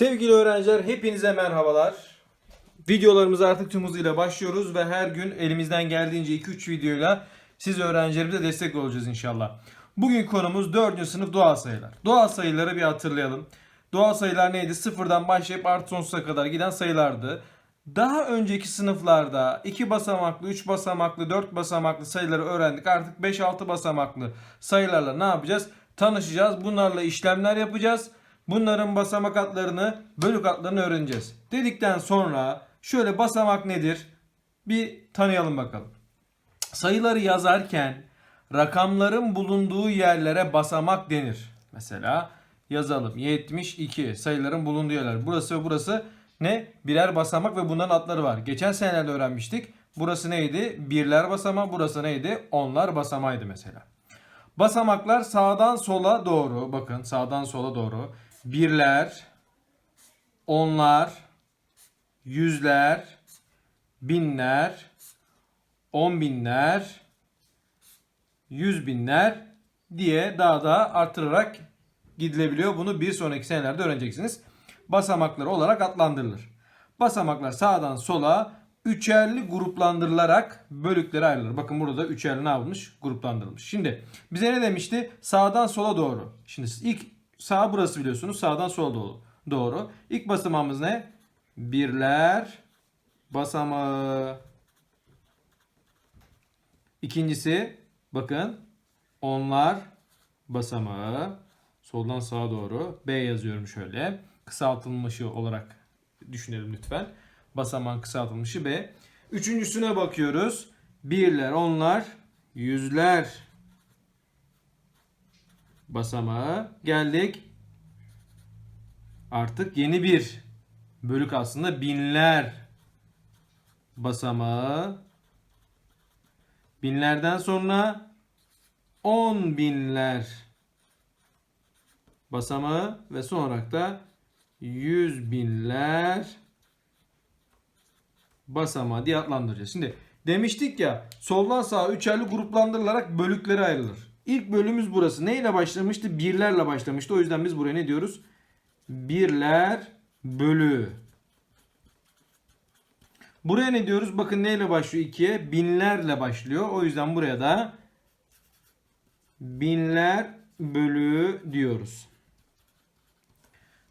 Sevgili öğrenciler hepinize merhabalar. Videolarımıza artık tüm hızıyla başlıyoruz ve her gün elimizden geldiğince 2-3 videoyla siz öğrencilerimize destek olacağız inşallah. Bugün konumuz 4. sınıf doğal sayılar. Doğal sayıları bir hatırlayalım. Doğal sayılar neydi? Sıfırdan başlayıp artı sonsuza kadar giden sayılardı. Daha önceki sınıflarda 2 basamaklı, 3 basamaklı, 4 basamaklı sayıları öğrendik. Artık 5-6 basamaklı sayılarla ne yapacağız? Tanışacağız. Bunlarla işlemler yapacağız. Bunların basamak adlarını, bölük adlarını öğreneceğiz. Dedikten sonra şöyle basamak nedir? Bir tanıyalım bakalım. Sayıları yazarken rakamların bulunduğu yerlere basamak denir. Mesela yazalım 72 sayıların bulunduğu yerler. Burası ve burası ne? Birer basamak ve bunların adları var. Geçen senelerde öğrenmiştik. Burası neydi? Birler basamağı. Burası neydi? Onlar basamağıydı mesela. Basamaklar sağdan sola doğru. Bakın sağdan sola doğru. Birler, onlar, yüzler, binler, on binler, yüz binler diye daha da artırarak gidilebiliyor. Bunu bir sonraki senelerde öğreneceksiniz. Basamaklar olarak adlandırılır. Basamaklar sağdan sola üçerli gruplandırılarak bölüklere ayrılır. Bakın burada da üçerli ne yapılmış? Gruplandırılmış. Şimdi bize ne demişti? Sağdan sola doğru. Şimdi ilk sağ burası biliyorsunuz. Sağdan sola doğru. Doğru. İlk basamağımız ne? Birler basamağı. İkincisi bakın onlar basamağı. Soldan sağa doğru B yazıyorum şöyle. Kısaltılmışı olarak düşünelim lütfen. Basamağın kısaltılmışı B. Üçüncüsüne bakıyoruz. Birler, onlar, yüzler basamağı. Geldik. Artık yeni bir bölük aslında binler basamağı. Binlerden sonra on binler basamağı ve son olarak da yüz binler basamağı diye adlandıracağız. Şimdi demiştik ya soldan sağa üçerli gruplandırılarak bölüklere ayrılır. İlk bölümümüz burası. Neyle başlamıştı? Birlerle başlamıştı. O yüzden biz buraya ne diyoruz? Birler bölü. Buraya ne diyoruz? Bakın neyle başlıyor ikiye? Binlerle başlıyor. O yüzden buraya da binler bölü diyoruz.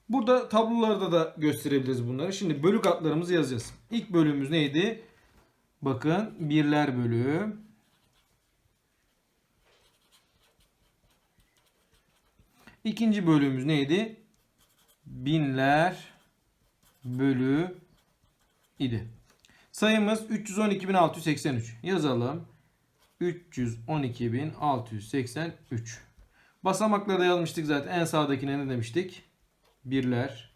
Burada tablolarda da gösterebiliriz bunları. Şimdi bölük adlarımızı yazacağız. İlk bölümümüz neydi? Bakın birler bölü. İkinci bölümümüz neydi? Binler bölü idi. Sayımız 312.683. Yazalım. 312.683. Basamakları da yazmıştık zaten. En sağdakine ne demiştik? Birler.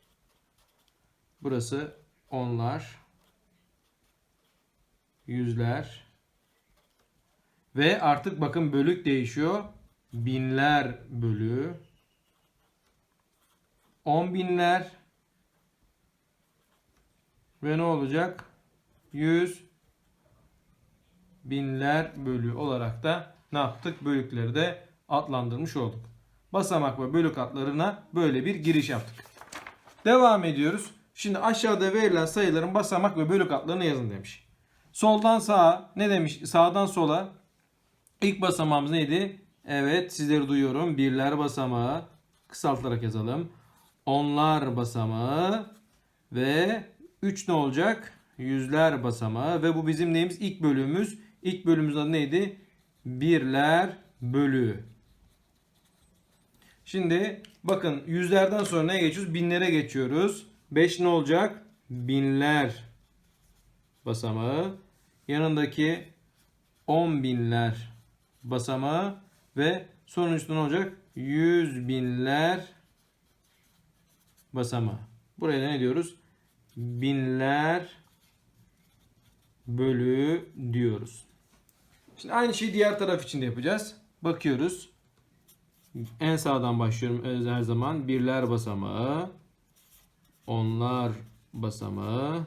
Burası onlar. Yüzler. Ve artık bakın bölük değişiyor. Binler bölü. On binler. Ve ne olacak? Yüz binler bölü olarak da ne yaptık? Bölükleri de adlandırmış olduk. Basamak ve bölük adlarına böyle bir giriş yaptık. Devam ediyoruz. Şimdi aşağıda verilen sayıların basamak ve bölük adlarını yazın demiş. Soldan sağa ne demiş? Sağdan sola ilk basamağımız neydi? Evet sizleri duyuyorum. Birler basamağı kısaltarak yazalım. Onlar basamağı ve 3 ne olacak? Yüzler basamağı ve bu bizim neyimiz? İlk bölümümüz. İlk bölümümüzün adı neydi? Birler bölü. Şimdi bakın yüzlerden sonra neye geçiyoruz? Binlere geçiyoruz. 5 ne olacak? Binler basamağı. Yanındaki 10 binler basamağı ve sonuncusu ne olacak? 100 binler basamağı. Buraya ne diyoruz? Binler bölü diyoruz. Şimdi aynı şeyi diğer taraf için de yapacağız. Bakıyoruz. En sağdan başlıyorum her zaman. Birler basamağı. Onlar basamağı.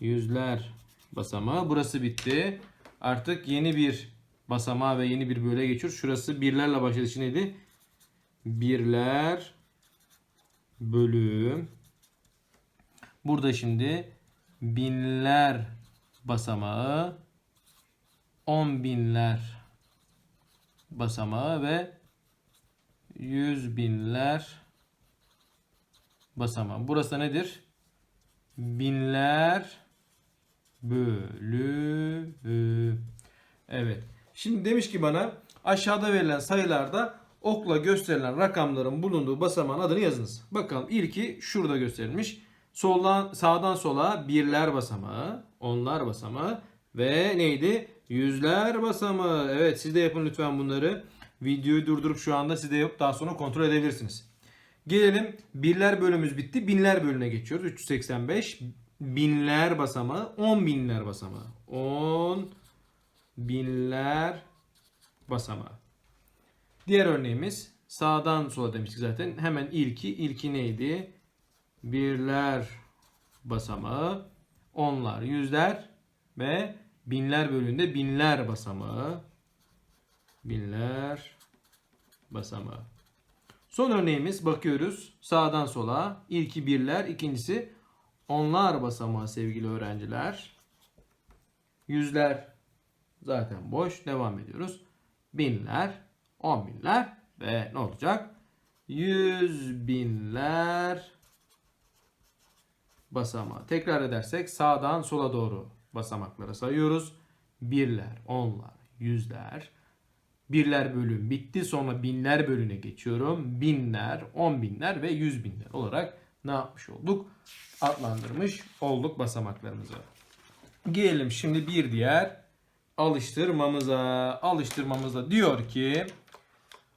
Yüzler basamağı. Burası bitti. Artık yeni bir basamağa ve yeni bir böle geçiyoruz. Şurası birlerle başladığı için neydi? Birler bölü burada şimdi binler basamağı on binler basamağı ve yüz binler basamağı. Burası nedir? Binler bölü Evet. Şimdi demiş ki bana aşağıda verilen sayılarda okla gösterilen rakamların bulunduğu basamağın adını yazınız. Bakalım ilki şurada gösterilmiş. Soldan sağdan sola birler basamağı, onlar basamağı ve neydi? Yüzler basamağı. Evet siz de yapın lütfen bunları. Videoyu durdurup şu anda siz de yapıp daha sonra kontrol edebilirsiniz. Gelelim birler bölümümüz bitti. Binler bölümüne geçiyoruz. 385 binler basamağı, 10 binler basamağı. 10 binler basamağı. Diğer örneğimiz sağdan sola demiştik zaten. Hemen ilki. ilki neydi? Birler basamağı, onlar, yüzler ve binler bölümünde binler basamağı. Binler basamağı. Son örneğimiz bakıyoruz sağdan sola. İlki birler, ikincisi onlar basamağı sevgili öğrenciler. Yüzler zaten boş. Devam ediyoruz. Binler, on binler ve ne olacak? Yüz binler basamağı. Tekrar edersek sağdan sola doğru basamakları sayıyoruz. Birler, onlar, yüzler. Birler bölüm bitti. Sonra binler bölüne geçiyorum. Binler, on binler ve yüz binler olarak ne yapmış olduk? Adlandırmış olduk basamaklarımızı. Gelelim şimdi bir diğer alıştırmamıza. Alıştırmamızda diyor ki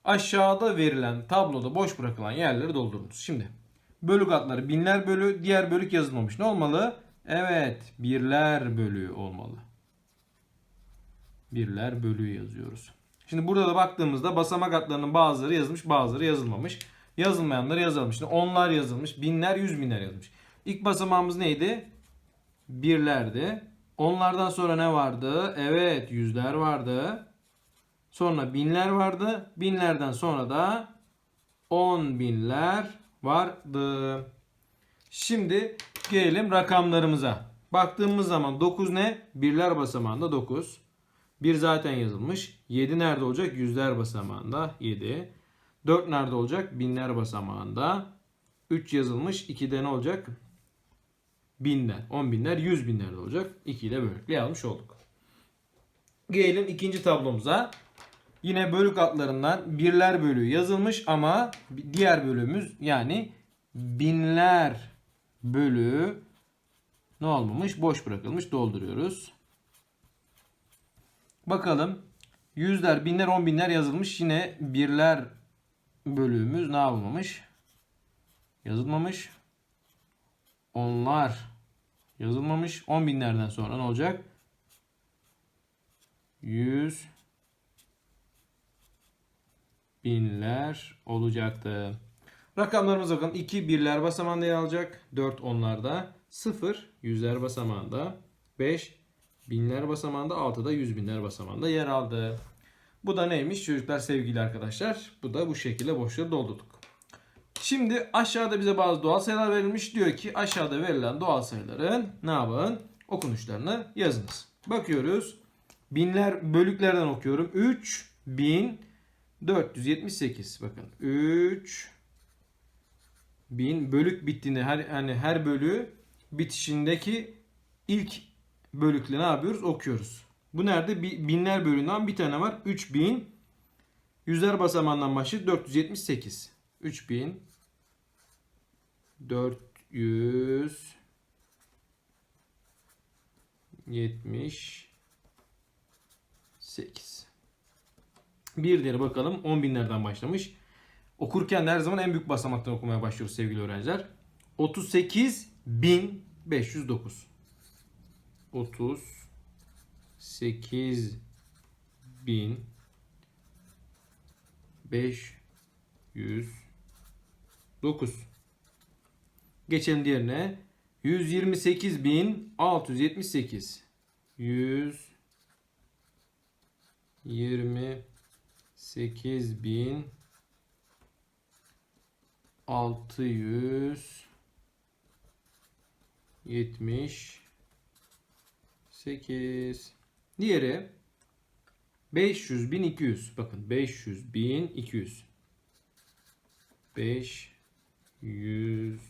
aşağıda verilen tabloda boş bırakılan yerleri doldurunuz. Şimdi bölük adları binler bölü diğer bölük yazılmamış. Ne olmalı? Evet birler bölü olmalı. Birler bölü yazıyoruz. Şimdi burada da baktığımızda basamak adlarının bazıları yazılmış bazıları yazılmamış. Yazılmayanları yazılmış. Şimdi onlar yazılmış. Binler yüz binler yazılmış. İlk basamağımız neydi? Birlerdi. Onlardan sonra ne vardı? Evet yüzler vardı. Sonra binler vardı. Binlerden sonra da on binler vardı. Şimdi gelelim rakamlarımıza. Baktığımız zaman 9 ne? Birler basamağında 9. 1 zaten yazılmış. 7 nerede olacak? Yüzler basamağında 7. 4 nerede olacak? Binler basamağında. 3 yazılmış. 2'de ne olacak? Binler, 10 binler, 100 binler de olacak. 2 ile böylelikle yazmış olduk. Gelelim ikinci tablomuza. Yine bölük adlarından birler bölüğü yazılmış ama diğer bölümümüz yani binler bölüğü ne olmamış? Boş bırakılmış. Dolduruyoruz. Bakalım. Yüzler, binler, on binler yazılmış. Yine birler bölüğümüz ne yapılmamış? Yazılmamış. Onlar yazılmamış. On binlerden sonra ne olacak? Yüz binler olacaktı. Rakamlarımıza bakın. 2 birler basamağında yer alacak. 4 onlarda. 0 yüzler basamağında. 5 binler basamağında. 6 da yüz binler basamağında yer aldı. Bu da neymiş çocuklar sevgili arkadaşlar? Bu da bu şekilde boşluğu doldurduk. Şimdi aşağıda bize bazı doğal sayılar verilmiş. Diyor ki aşağıda verilen doğal sayıların ne yapın? Okunuşlarını yazınız. Bakıyoruz. Binler bölüklerden okuyorum. 3478. Bakın 3 bin bölük bittiğinde her yani her bölü bitişindeki ilk bölükle ne yapıyoruz? Okuyoruz. Bu nerede? Binler bölüğünden bir tane var. 3000 yüzler basamağından başlıyor. 478. 3000 400 78 Bir diğeri bakalım 10 binlerden başlamış. Okurken her zaman en büyük basamaktan okumaya başlıyoruz sevgili öğrenciler. 38.509 38 bin 509 Geçelim diğerine. 128.678 128 bin 600 78 Diğeri 500 1200. Bakın 500 1200. 500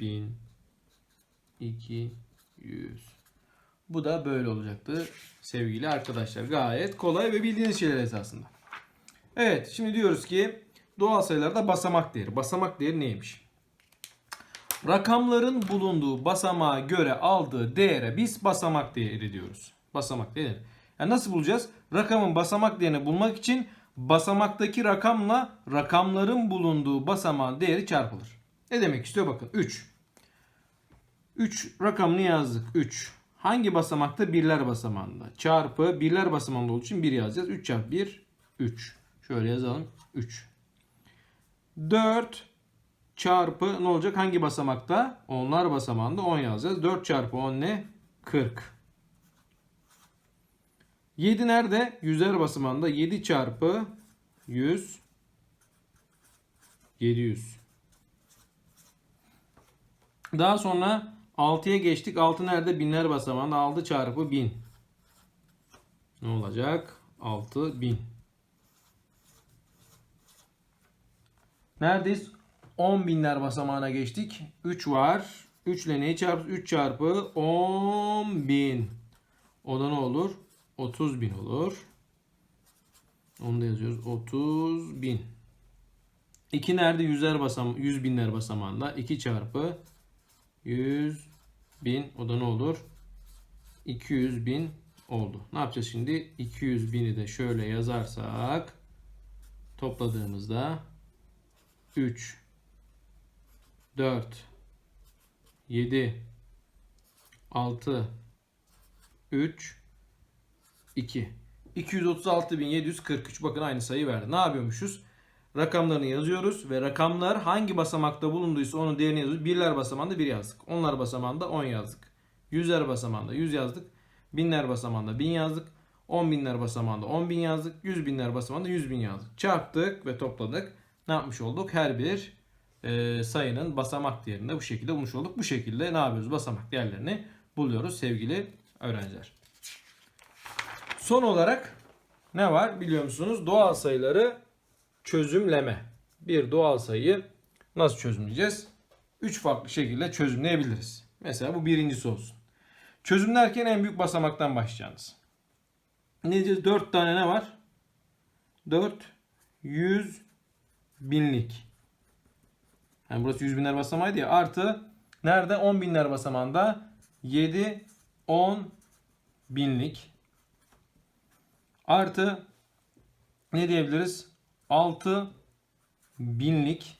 1200. Bu da böyle olacaktı sevgili arkadaşlar. Gayet kolay ve bildiğiniz şeyler esasında. Evet şimdi diyoruz ki doğal sayılarda basamak değeri. Basamak değeri neymiş? Rakamların bulunduğu basamağa göre aldığı değere biz basamak değeri diyoruz. Basamak değeri. Yani nasıl bulacağız? Rakamın basamak değerini bulmak için basamaktaki rakamla rakamların bulunduğu basamağın değeri çarpılır. Ne demek istiyor bakın 3. 3 rakamını yazdık 3. Hangi basamakta? Birler basamağında. Çarpı birler basamağında olduğu için 1 yazacağız. 3 çarpı 1 3. Şöyle yazalım 3. 4 çarpı ne olacak? Hangi basamakta? Onlar basamağında 10 yazacağız. 4 çarpı 10 ne? 40. 7 nerede? Yüzler basamağında 7 çarpı 100 700. Daha sonra 6'ya geçtik. 6 nerede? Binler basamağında 6 çarpı 1000. Ne olacak? 6000. Neredeyiz? 10 binler basamağına geçtik. 3 var. 3 ile neyi çarpı? 3 çarpı 10 bin. O da ne olur? 30 bin olur. Onu da yazıyoruz. 30 bin. 2 nerede? Yüzler basam 100 binler basamağında. 2 çarpı 100 bin. O da ne olur? 200 bin oldu. Ne yapacağız şimdi? 200 bini de şöyle yazarsak topladığımızda 3 4 7 6 3 2 236.743 bakın aynı sayı verdi. Ne yapıyormuşuz? Rakamlarını yazıyoruz ve rakamlar hangi basamakta bulunduysa onun değerini yazıyoruz. Birler basamağında 1 yazdık. Onlar basamağında 10 yazdık. Yüzler basamağında 100 yazdık. Binler basamağında 1000 yazdık. 10 binler basamağında 10 bin yazdık. 100 binler basamağında 100 bin yazdık. Çarptık ve topladık. Ne yapmış olduk? Her bir e, sayının basamak değerini de bu şekilde bulmuş olduk. Bu şekilde ne yapıyoruz? Basamak değerlerini buluyoruz sevgili öğrenciler. Son olarak ne var biliyor musunuz? Doğal sayıları çözümleme. Bir doğal sayıyı nasıl çözümleyeceğiz? Üç farklı şekilde çözümleyebiliriz. Mesela bu birincisi olsun. Çözümlerken en büyük basamaktan başlayacağınız. Ne diyeceğiz? 4 tane ne var? 4 100 binlik. Yani burası 100 binler basamağıydı ya. Artı nerede? 10 binler basamağında 7 10 binlik. Artı ne diyebiliriz? 6 binlik.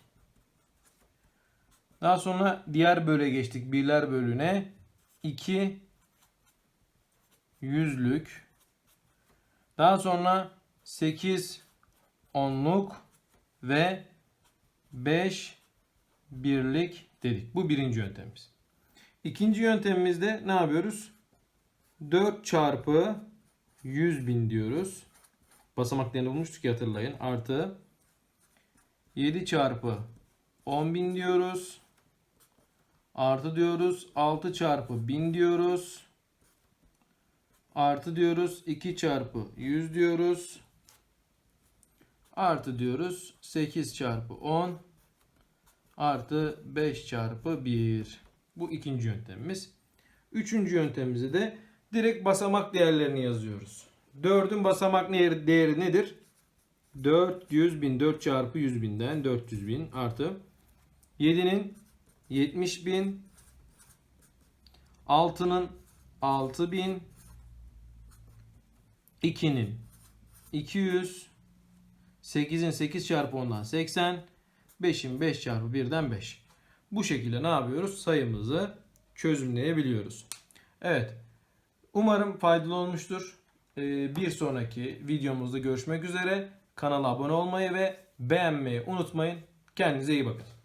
Daha sonra diğer böle geçtik. Birler bölüne 2 yüzlük. Daha sonra 8 onluk ve 5 birlik dedik. Bu birinci yöntemimiz. İkinci yöntemimizde ne yapıyoruz? 4 çarpı 100 bin diyoruz. Basamak değerini bulmuştuk ya hatırlayın. Artı 7 çarpı 10 bin diyoruz. Artı diyoruz. 6 çarpı 1000 diyoruz. Artı diyoruz. 2 çarpı 100 diyoruz. Artı diyoruz. 8 çarpı 10 artı 5 çarpı 1. Bu ikinci yöntemimiz. Üçüncü yöntemimizde de direkt basamak değerlerini yazıyoruz. 4'ün basamak değeri nedir? 400 bin 4 çarpı 100 binden 400 bin artı 7'nin 70 bin 6'nın 6 bin 2'nin 200 8'in 8 çarpı 10'dan 80 5'in 5 çarpı 1'den 5. Bu şekilde ne yapıyoruz? Sayımızı çözümleyebiliyoruz. Evet. Umarım faydalı olmuştur. Ee, Bir sonraki videomuzda görüşmek üzere. Kanala abone olmayı ve beğenmeyi unutmayın. Kendinize iyi bakın.